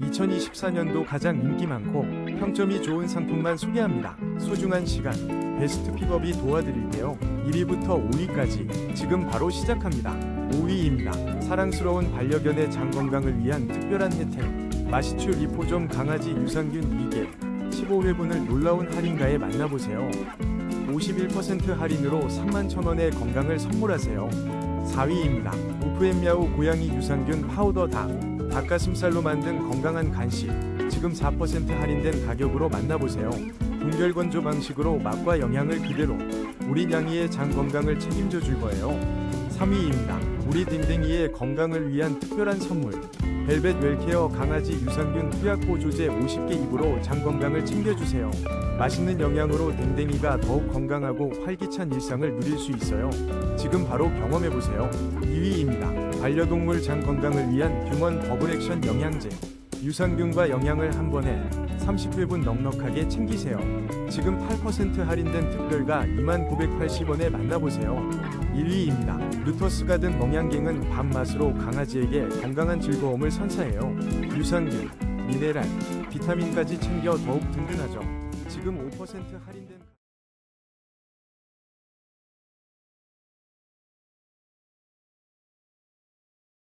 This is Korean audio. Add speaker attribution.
Speaker 1: 2024년도 가장 인기 많고 평점이 좋은 상품만 소개합니다. 소중한 시간, 베스트 픽업이 도와드릴게요. 1위부터 5위까지 지금 바로 시작합니다. 5위입니다. 사랑스러운 반려견의 장 건강을 위한 특별한 혜택. 마시추 리포점 강아지 유산균 2개 15회분을 놀라운 할인가에 만나보세요. 51% 할인으로 3만 천원의 건강을 선물하세요. 4위입니다. 우프앤미아오 고양이 유산균 파우더 닭. 닭가슴살로 만든 건강한 간식. 지금 4% 할인된 가격으로 만나보세요. 동결 건조 방식으로 맛과 영양을 그대로. 우리 냥이의 장 건강을 책임져 줄 거예요. 3위입니다. 우리 댕댕이의 건강을 위한 특별한 선물. 벨벳 웰케어 강아지 유산균 투약 보조제 50개 입으로 장 건강을 챙겨주세요. 맛있는 영양으로 댕댕이가 더욱 건강하고 활기찬 일상을 누릴 수 있어요. 지금 바로 경험해보세요. 2위입니다. 반려동물 장 건강을 위한 균원 더블 액션 영양제. 유산균과 영양을 한 번에 30회분 넉넉하게 챙기세요. 지금 8% 할인된 특별가 2980원에 만나보세요. 1위입니다. 루터스 가든 멍양갱은 밥맛으로 강아지에게 건강한 즐거움을 선사해요. 유산균, 미네랄, 비타민까지 챙겨 더욱 든든하죠. 지금 5% 할인된